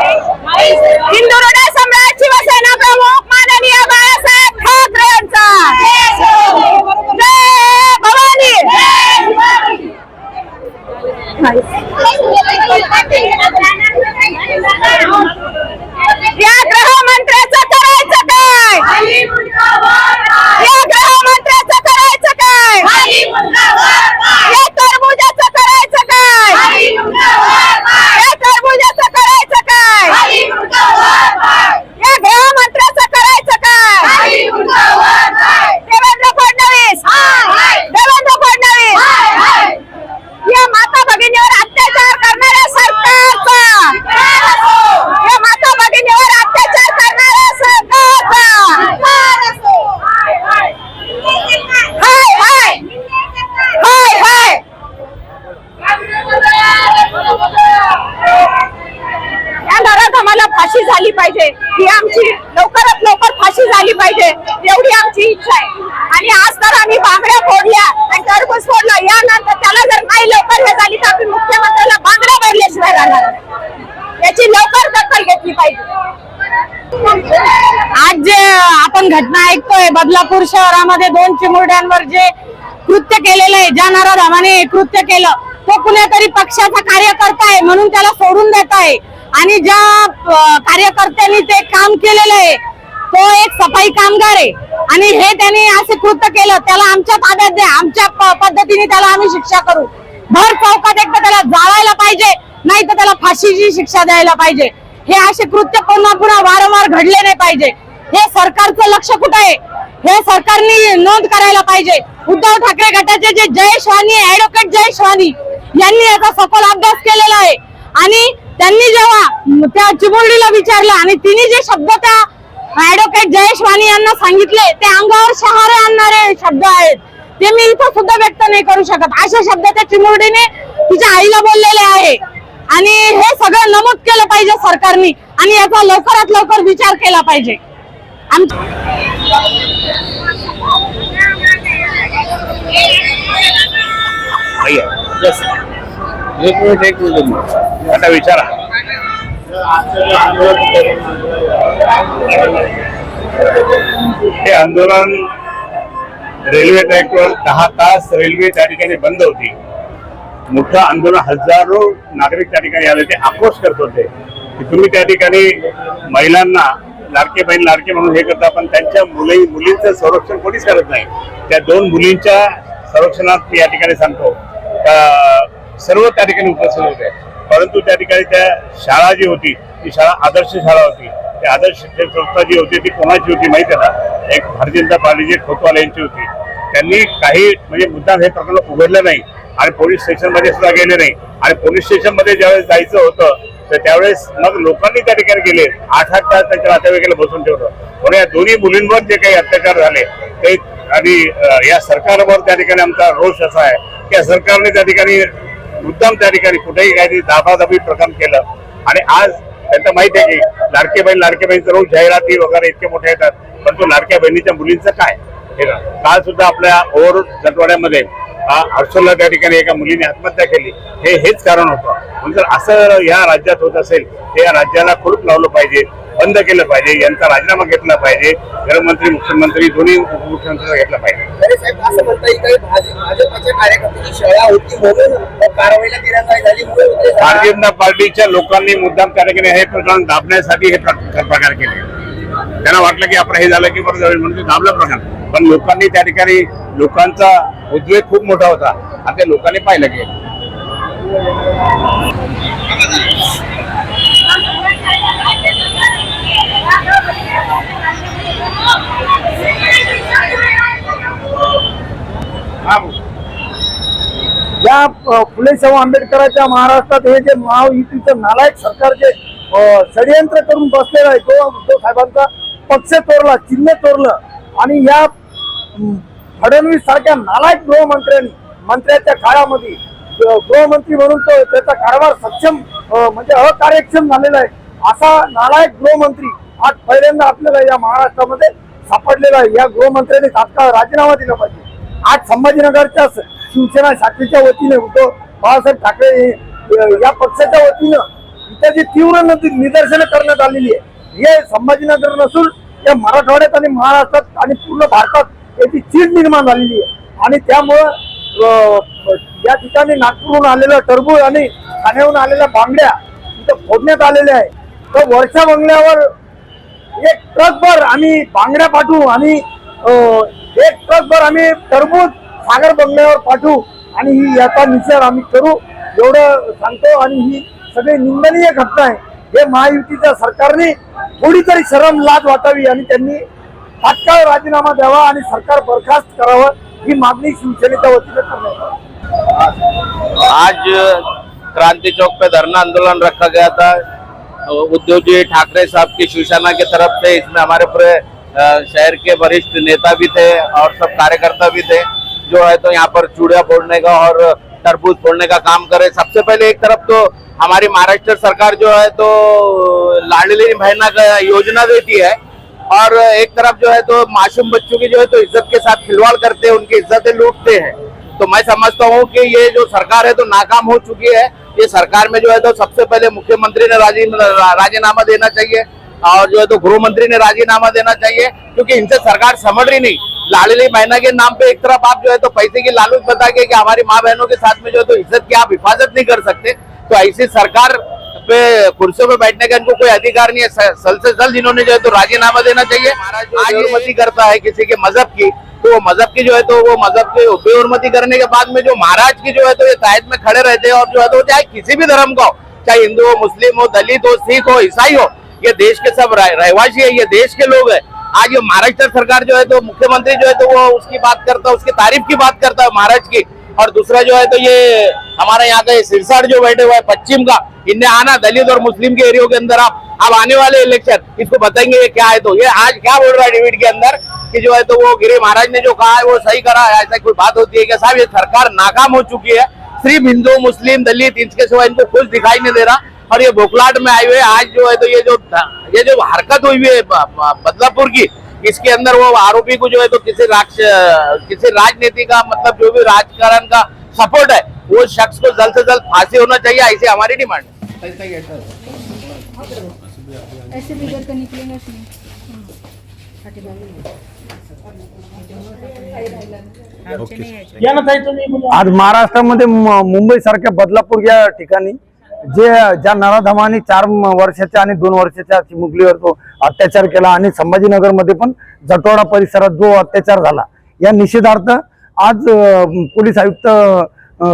हिंदू हृदय सम्राट शिवसेना प्रमुख माननीय बाळासाहेब ठाकरे यांचा. जय भवानी या गृहमंत्र्याचं करायचं काय या गृहमंत्र्याचं करायचं काय या तरबुजाचं करायचं काय या तरबुजाचं करायचं काय या गृहमंत्र्याचं करायचं काय देवेंद्र फडणवीस देवेंद्र फडणवीस या माता भगिनीवर अत्याचार करणाऱ्या सरकारचा या माता भगिनीवर अत्याचार करणाऱ्या सरकारचा हाय हाय हाय हाय या घरात आम्हाला फाशी झाली पाहिजे. ही आमची लवकरात लवकर फाशी झाली पाहिजे. एवढी आमची इच्छा आहे. आणि आज तर आम्ही बांगड्या फोडल्या आणि टरबूज फोडला. यानंतर त्याला जर नाही लवकर हे झाली तर आम्ही मुख्यमंत्र्याला बांगड्या भरल्याशिवाय राहणार याची लवकर दखल घेतली पाहिजे. आज जे आपण घटना ऐकतोय बदलापूर शहरामध्ये दोन चिमुरड्यांवर जे कृत्य केलेलं आहे ज्या नाराधामाने कृत्य केलं तो कुणीतरी पक्षाचा कार्यकर्ता आहे म्हणून त्याला सोडून देत आहे. आणि ज्या कार्यकर्त्यांनी ते काम केलेलं आहे तो एक सफाई कामगार आहे. आणि हे त्यांनी असे कृत्य केलं त्याला आमच्या ताब्यात द्या आमच्या पद्धतीने त्याला आम्ही शिक्षा करू. भर चौकात एकदा त्याला जाळायला पाहिजे नाही तर त्याला फाशीची शिक्षा द्यायला पाहिजे. हे असे कृत्य पुन्हा पुन्हा वारंवार घडले नाही पाहिजे. हे सरकारचं लक्ष कुठं आहे? हे सरकारने नोंद करायला पाहिजे. उद्धव ठाकरे गटाचे जे जय वाणी ऍडव्होकेट जय वाणी यांनी याचा सखोल अभ्यास केलेला आहे. आणि त्यांनी जेव्हा त्या चिमुरडीला विचारलं आणि तिने जे शब्द त्या ऍडव्होकेट जयेश वाणी यांना सांगितले ते अंगावर शहारे आणणारे शब्द आहेत. ते मी इथं सुद्धा व्यक्त नाही करू शकत. असे शब्द त्या चिमुरडीने तिच्या आईला बोललेले आहे. आणि हे सगळं नमूद केलं पाहिजे सरकारने आणि याचा लवकरात लवकर विचार केला पाहिजे. आमच्या एक मिनिट एक मिनिट. आता विचारा. हे आंदोलन रेल्वे ट्रॅकवर दहा तास रेल्वे त्या ठिकाणी बंद होती. मोठं आंदोलन हजारो नागरिक त्या ठिकाणी आले. ते आक्रोश करत होते की तुम्ही त्या ठिकाणी महिलांना लाडके बहीण लाडके म्हणून हे करता पण त्यांच्या मुली मुलींचं संरक्षण कोणीच करत नाही. त्या दोन मुलींच्या संरक्षणात मी या ठिकाणी सांगतो. का सर्व त्या ठिकाणी उपस्थित होते. परंतु त्या ठिकाणी त्या शाळा जी होती ती शाळा आदर्श शाळा होती. त्या आदर्श शिक्षण संस्था जी होती ती कोणाची होती माहिती आहे ना एक भारतीय जनता पार्टीची खोतवाला यांची होती. त्यांनी काही म्हणजे मुद्दाम हे प्रकरण उघडलं नाही आणि पोलीस स्टेशनमध्ये सुद्धा गेले नाही. आणि पोलीस स्टेशनमध्ये ज्यावेळेस जायचं होतं तर त्यावेळेस मग लोकांनी त्या ठिकाणी गेले. आठ आठ तास त्यांच्या नातेवाईकाला बसून ठेवलं. म्हणून या दोन्ही मुलींवर जे काही अत्याचार झाले ते आणि या सरकारवर त्या ठिकाणी आमचा रोष असा आहे की या सरकारने त्या ठिकाणी मुद्दाम त्या ठिकाणी कुठेही काही दाबादाबी प्रकरण केलं. आणि आज त्यांना माहीत आहे की लाडके बहीण लाडके रोज जाहिराती वगैरे इतके मोठे येतात. परंतु लाडक्या बहिणीच्या मुलींचं काय? हे काल सुद्धा आपल्या ओव्हर जटवाड्यामध्ये आ, त्या ठिकाणी एका मुलीने आत्महत्या केली. हे हेच कारण होतं. म्हणजे जर असं या राज्यात होत असेल हे या राज्याला खुडूप लावलं पाहिजे. बंद केलं पाहिजे यांचा राजीनामा घेतला पाहिजे गृहमंत्री मुख्यमंत्री दोन्ही उपमुख्यमंत्र्यांना घेतला पाहिजे. तरी साहेब असं म्हणता येईल काही भाज- भाजपच्या कार्यकर्त्यांची शाळा होती म्हणून कारवाईला दिरंगाई झाली म्हणून ते भारतीय जनता पार्टीच्या लोकांनी मुद्दाम त्या ठिकाणी हे प्रकरण दाबण्यासाठी हे प्र- प्रकार केले. त्यांना वाटलं की आपण हे झालं की बरं ते दाबलं प्रकरण. पण लोकांनी त्या ठिकाणी लोकांचा उद्वेग खूप मोठा होता. आणि ते लोकांनी पाहिलं की या फुलेशाहू आंबेडकरांच्या महाराष्ट्रात हे जे महायुतीचं नालायक सरकार जे षडयंत्र करून बसलेलं आहे तो उद्धव साहेबांचा पक्ष चोरला चिन्ह चोरलं आणि या फडणवीस सारख्या नालायक गृहमंत्र्यांनी मंत्र्याच्या काळामध्ये गृहमंत्री म्हणून तो त्याचा कारभार सक्षम म्हणजे अकार्यक्षम झालेला आहे असा नालायक गृहमंत्री आज पहिल्यांदा आपल्याला या महाराष्ट्रामध्ये सापडलेला आहे. या गृहमंत्र्यांनी तात्काळ राजीनामा दिला पाहिजे. आज संभाजीनगरच्या शिवसेना शाखेच्या वतीने उद्धव बाळासाहेब ठाकरे या पक्षाच्या वतीनं इथं जी तीव्र निदर्शनं करण्यात आलेली आहे हे संभाजीनगर नसून या मराठवाड्यात आणि महाराष्ट्रात आणि पूर्ण भारतात याची चीड निर्माण झालेली आहे. आणि त्यामुळं या ठिकाणी नागपूरहून आलेलं टरबूज आणि ठाण्याहून आलेल्या बांगड्या इथं फोडण्यात आलेल्या आहे तर वर्षा बंगल्यावर एक ट्रकभर आम्ही बांगड्या पाठवू आणि एक ट्रकभर आम्ही टरबूज सागर बंगल्यावर पाठवू आणि ही याचा निषेध आम्ही करू एवढं सांगतो. आणि ही सगळी निंदनीय घटना आहे. हे महायुतीच्या सरकारने थोडी तरी शरम लाज वाटावी आणि त्यांनी तात्काळ राजीनामा द्यावा आणि सरकार बरखास्त करावं ही मागणी शिवसेनेच्या वतीने करण्यात आज क्रांति चौक पे धरना आंदोलन रखा गया था. उद्धव जी ठाकरे साहब की शिवसेना की तरफ से इसमें हमारे पूरे शहर के वरिष्ठ नेता भी थे और सब कार्यकर्ता भी थे। जो है तो यहाँ पर चूड़िया फोड़ने का और तरबूज फोड़ने का काम करे। सबसे पहले एक तरफ़ तो हमारी महाराष्ट्र सरकार जो है तो लाडली बहना का योजना देती है और एक तरफ़ जो है तो मासूम बच्चों की जो है तो इज़्ज़त के साथ खिलवाड़ करते हैं, उनकी इज्जतें लूटते हैं। तो मैं समझता हूँ कि ये जो सरकार है तो नाकाम हो चुकी है। ये सरकार में जो है तो सबसे पहले मुख्यमंत्री ने राज़ी राजीनामा देना चाहिए और जो है तो गृह मंत्री ने राजीनामा देना चाहिए, क्योंकि इनसे सरकार समझ रही नहीं। लाडली बहना के नाम पे एक तरफ़ आप जो है तो पैसे की लालच बता के कि हमारी माँ बहनों के साथ में जो है तो इज़्ज़त की आप हिफाजत नहीं कर सकते। तो ऐसी सरकार पे कुर्सियों पे बैठने का इनको कोई अधिकार नहीं है। सल से जल्द इन्होंने जो है तो राजीनामा देना चाहिए। आज बेहरमती करता है किसी के मज़हब की तो वो मज़हब की जो है तो वो मज़हब की बेहरमती करने के बाद में जो महाराज की जो है तो ये तायद में खड़े रहते हैं और जो है तो चाहे किसी भी धर्म का हो चाहे हिंदू हो मुस्लिम हो दलित हो सिख हो ईसाई हो ये देश के सब रहवासी है ये देश के लोग है। आज ये महाराष्ट्र सरकार जो है तो मुख्यमंत्री जो है तो वो उसकी बात करता है, उसकी तारीफ़ की बात करता है महाराज की। और दूसरा जो है तो ये हमारे यहाँ का सिरसाट जो बैठे हुआ है, पश्चिम का, इनने आना दलित और मुस्लिम के एरियो के अंदर आप। अब आने वाले इलेक्शन इसको बताएँगे ये क्या है तो ये आज क्या बोल रहा है डिविड के अंदर, कि जो है तो वो गिरी महाराज ने जो कहा है, वो सही करा है, ऐसा कोई बात होती है कि साहब, ये सरकार नाकाम हो चुकी है। सिर्फ़ हिंदू, मुस्लिम, दलित, इसके सिवा इनको कुछ दिखाई नहीं दे रहा। और ये बोखलाट में आए हुए आज जो है तो ये जो ये जो हरकत हुई हुई है बदलापुर की इसके अंदर वो आरोपी को जो है तो किसी राक्ष किसी राजनीति का मतलब जो भी राजकारण का सपोर्ट है वो शख्स को जल्द से जल्द फांसी होना चाहिए ऐसी हमारी डिमांड है। ऐसे बिगड़ कर आज महाराष्ट्रामध्ये मुंबई सारख्या बदलापूर या ठिकाणी जे ज्या नराधमाने चार वर्षाच्या आणि दोन वर्षाच्या चिमुकलीवर तो अत्याचार केला आणि संभाजीनगरमध्ये पण जटवाडा परिसरात जो अत्याचार झाला या निषेधार्थ आज पोलीस आयुक्त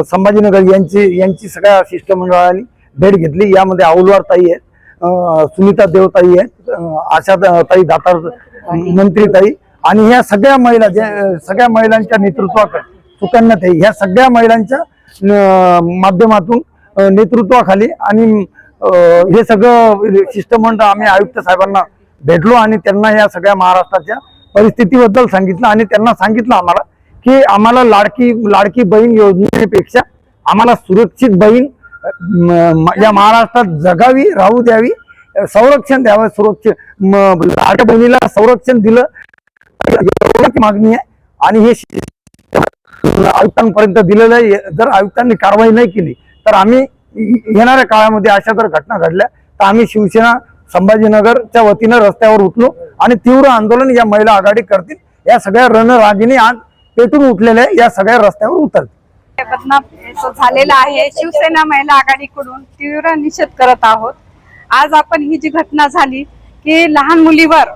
संभाजीनगर यांची यांची सगळ्या शिष्टमंडळाने भेट घेतली. यामध्ये औलवार ताई आहेत सुनीता देवताई आहेत आशा ताई दातार मंत्री ताई आणि ह्या सगळ्या महिला ज्या सगळ्या महिलांच्या नेतृत्वाकडे सुकन्या ताई ह्या सगळ्या महिलांच्या माध्यमातून नेतृत्वाखाली आणि हे सगळं शिष्टमंडळ आम्ही आयुक्त साहेबांना भेटलो आणि त्यांना या सगळ्या महाराष्ट्राच्या परिस्थितीबद्दल सांगितलं आणि त्यांना सांगितलं आम्हाला की आम्हाला लाडकी लाडकी बहीण योजनेपेक्षा आम्हाला सुरक्षित बहीण या महाराष्ट्रात जगावी राहू द्यावी संरक्षण द्यावं सुरक्षित म- लाडक्या बहिणीला संरक्षण दिलं. एवढीच मागणी आहे. आणि हे आयुक्तांपर्यंत दिलेलं आहे. जर आयुक्तांनी कारवाई नाही केली तर आम्ही येणाऱ्या काळामध्ये अशा जर घटना घडल्या तर आम्ही शिवसेना संभाजीनगरच्या वतीनं रस्त्यावर उठलो आणि तीव्र आंदोलन या महिला आघाडी करतील. या सगळ्या रणरागिणी आज पेटून उठलेल्या या सगळ्या रस्त्यावर उतरतील. बदनाम झालेला आहे. शिवसेना महिला आघाडीकडून तीव्र निषेध करत आहोत. आज आपण ही जी घटना झाली की लहान मुलीवर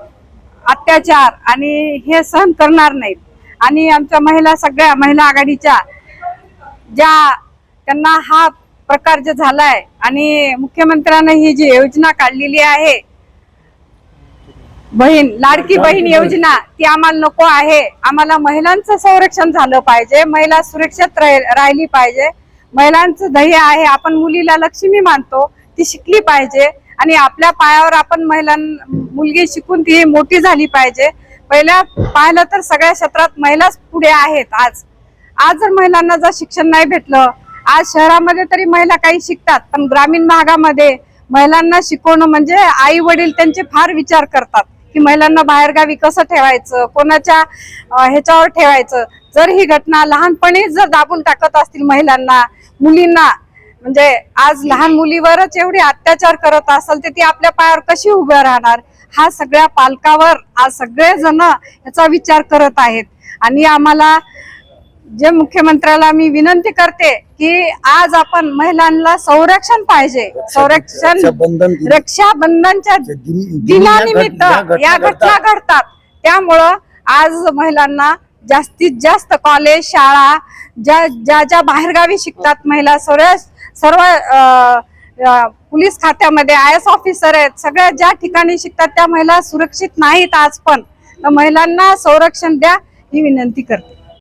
अत्याचार आणि हे सहन करणार नाहीत. आणि आमच्या महिला सगळ्या महिला आघाडीच्या ज्या त्यांना हा प्रकार जे झालाय आणि मुख्यमंत्र्यांनी ही जी योजना काढलेली आहे बहीण लाडकी बहीण योजना ती आम्हाला नको आहे. आम्हाला महिलांचं संरक्षण झालं पाहिजे महिला सुरक्षित राह- राहिली पाहिजे. महिलांचं ध्येय आहे आपण मुलीला लक्ष्मी मानतो ती शिकली पाहिजे आणि आपल्या पायावर आपण महिलां मुलगी शिकून ती मोठी झाली पाहिजे. पहिल्या पाहिलं तर सगळ्या क्षेत्रात महिलाच पुढे आहेत आज. आज जर महिलांना जर शिक्षण नाही भेटलं आज शहरामध्ये तरी महिला काही शिकतात पण ग्रामीण भागामध्ये महिलांना शिकवणं म्हणजे आई वडील त्यांचे फार विचार करतात की महिलांना बाहेरगावी कसं ठेवायचं कोणाच्या ह्याच्यावर ठेवायचं. जर ही घटना लहानपणीच जर दाबून टाकत असतील महिलांना मुलींना म्हणजे आज लहान मुलीवरच एवढे अत्याचार करत असेल तर ती आपल्या पायावर कशी उभ्या राहणार? हा सगळ्या पालकावर आज सगळेजण याचा विचार करत आहेत. आणि आम्हाला जे मुख्यमंत्र्याला मी विनंती करते की आज आपण महिलांना संरक्षण पाहिजे संरक्षण. रक्षाबंधनच्या दिनानिमित्त या घटना घडतात. त्यामुळं आज महिलांना जास्तीत जास्त कॉलेज शाळा ज्या ज्या ज्या बाहेरगावी शिकतात महिला सर्व सर्व पोलीस खात्यामध्ये आय एस ऑफिसर आहेत सगळ्या ज्या ठिकाणी शिकतात त्या महिला सुरक्षित नाहीत आज पण तर महिलांना संरक्षण द्या ही विनंती करते